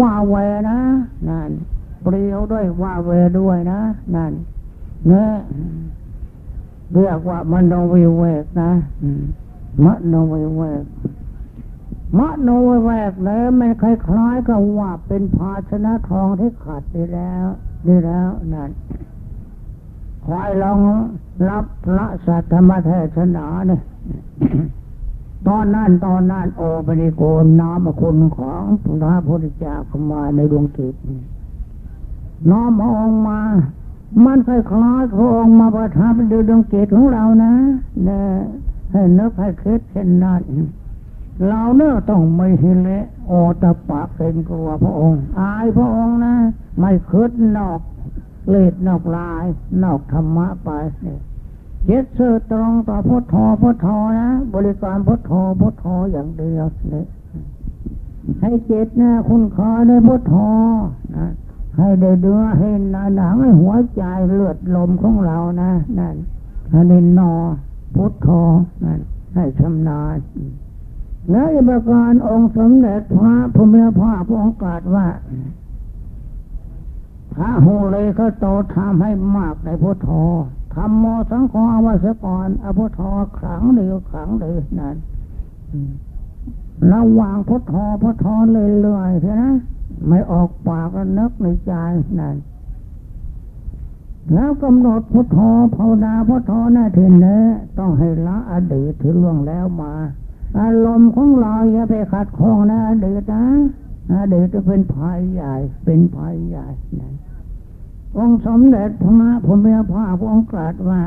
ว่าแวนะนั่นเปรียวด้วยว่าแวด้วยนะนั่นเนี่ยเรียกว่ามโนวิเวกนะมโนวิเวกมโนวิเวกเลยมันคล้ายๆกับว่าเป็นภาชนะทองที่ขาดไปแล้วดีแล้วนั่นคอยลองรับพระสัทธรรมเทศนาเนี่ย ตอนนั้นตอนนั้นโอปนิโกนน้อมคุณของพระพุทธเจ้าเข้ามาในดวงจิตน้อมองมา มันคล้ายๆพระองค์มาประทับในดวงจิตของเรานะเนี่ยให้นึกให้คิดเช่นนั้นเราเนี่ยต้องไม่เห็นเละโอตะปะเป็นกลัวพระองค์ อายพระองค์นะ ไม่คิดนอกเลดนอกลาย นอกธรรมะไปเนี่ย ย็ดสื้อตรงต่อพุทโธพุทโธนะบริการพุทโธพุทโธอย่างเดียวเลยให้เจตนะคุณค่าในพุทโธนะให้ได้เดือให้หนาหนังให้หัวใจเลือดลมของเรานะนั่นให้ได้นอพุทโธนั่นให้ชำนาญแล้วอีกระการองค์สมเด็จพระพุทธพระพระองค์กาศว่าพระโหเลยเขาโตทำให้มากในพุทโธ ธรรมโมสังโฆอวสกรอพุทโธขลังเดียวขลังเดียวนั่นระหว่างพุทโธพุทโธเรื่อยๆใช่นะไม่ออกปากแล้วนึกในใจนั่นแล้วกำหนดพุทโธภาวนาพุทโธหน้าที่เนี้ต้องให้ละอดีตที่ล่วงแล้วมา อารมณ์ของเราอย่าไปขัดข้องนะอดีตนะอดีตจะเป็นภัยใหญ่เป็นภัยใหญ่นั่น องค์สมเด็จพระพุทธภาพระองค์ตรัสว่า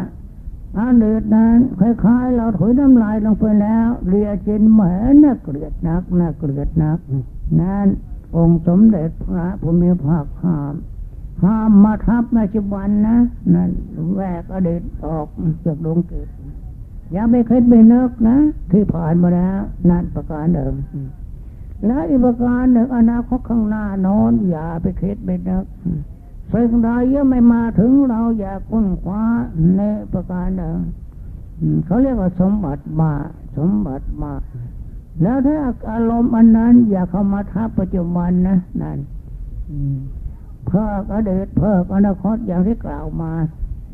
อาเดชนั้นคล้ายๆ เราถุยน้ำลายลงไปแล้วเรียจินเหมือนน่าเกลียดนักน่าเกลียดนัก นั่นองค์สมเด็จพระพุทธภาพห้ามห้ามมาทับในปัจจุบันนะนั่นแวกอดีตออกจากดวงจิตอย่าไปคิดไปนึกนะ ที่ผ่านมาแล้ว นั่นประการเดิมและอีกประการหนึ่งอนาคตข้างหน้านอนอย่าไปคิดไปนึก สิ่งใดยังไม่มาถึงเราอย่าค้นคว้าในประการใดอืมเขาเรียกว่าสมบัติมาสมบัติมา แล้วถ้าอารมณ์อันนั้น อย่าเข้ามาทับปัจจุบันนะนั่นอืมเพิกอดีตเพิกอนาคตอย่างที่กล่าวมา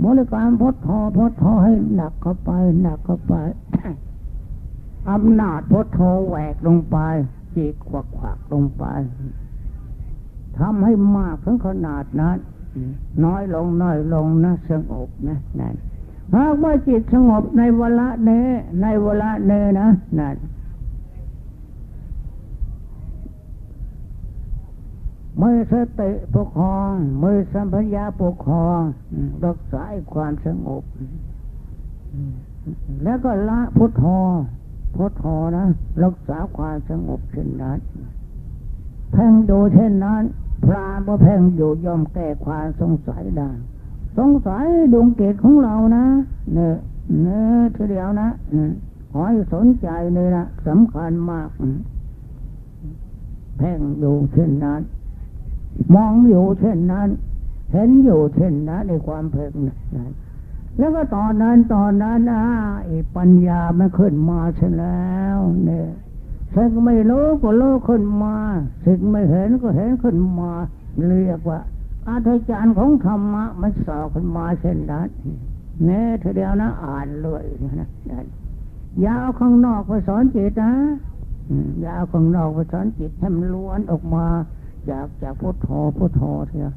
บริการพดทอพดทอให้หนักเข้าไปหนักเข้าไปอำนาจพดทอแหวกลงไปจีกขวักขวักลงไป ทำให้มากถึงขนาดนั้นน้อยลงน้อยลงนะสงบนะนั่นหากว่าจิตสงบในเวลาเนในเวลาเนนะนั่นมือสติปกครองมือสัมพัญญาปกครองรักษาความสงบ แล้วก็ละพุทโธพุทโธนะ รักษาความสงบเช่นนั้น แพ่งดูเช่นนั้น พรามว่าแพ่งอยู่ยอมแก้ความสงสัยได้สงสัยดวงเกตของเรานะเนี่ยเนี่ยทีเดียวนะขอให้สนใจเลยนะสำคัญมากอืมแพ่งอยู่เช่นนั้น มองอยู่เช่นนั้น เห็นอยู่เช่นนั้นในความเพ่งนั้นแล้วก็ตอนนั้นตอนนั้นอ่าไอ้ปัญญามันขึ้นมาเสียแล้ว เนี่ย สิ่งไม่รู้ก็รู้ขึ้นมาสิ่งไม่เห็นก็เห็นขึ้นมาเรียกว่าอาจารย์ของธรรมะมันสอบขึ้นมาเช่นนั้นเน่ทีเดียวนะ อ่านเลยนะยาเอาข้างนอกไปสอนจิตนะยาเอาข้างนอกไปสอนจิตให้มันล้วนออกมาจากจากพุทโธพุทโธเถอะ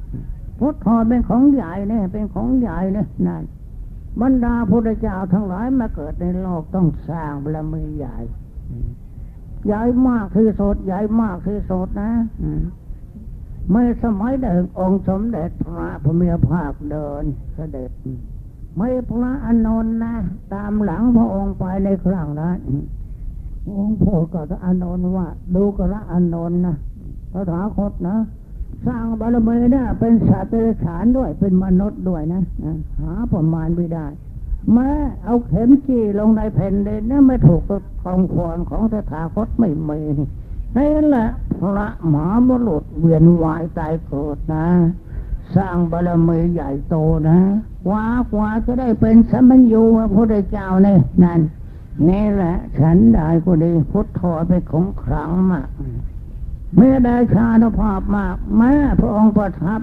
พุทโธเป็นของใหญ่เนี่ยเป็นของใหญ่เนี่ยนั่นบรรดาพุทธเจ้าทั้งหลายมาเกิดในโลกต้องสร้างบารมีใหญ่ ใหญ่มากที่สุดใหญ่มากที่สุดนะอืมเมื่อสมัยเดิมองค์สมเด็จพระพระเมียภาคเดินเสด็จไม่พระอานนท์นะ ตามหลังพระองค์ไปในครั้งนั้นองค์พูดกับพระอานนท์ว่า ดูกระอานนท์นะพระถาคตนะ สร้างบารมีเนี่ยเป็นสัตว์เดรัจฉานด้วยเป็นมนุษย์ด้วยนะนะหาประมาณไม่ได้ แม้เอาเข็มจี้ลงในแผ่นดินนะไม่ถูกกับกองควรของสถาคตไม่มีนี่นแหละพระหมหาบุรุษเวียนวายตายเกิดนะ สร้างบารมีใหญ่โตนะว่าว่าจะได้เป็นสมัญญูพระพุทธเจ้าเนี่ยนั่นนี่แหละ ฉันได้ก็ดีพุทธเป็นของขลังมากเมื่อได้ชานุภาพมากแม้พระองค์ประทับ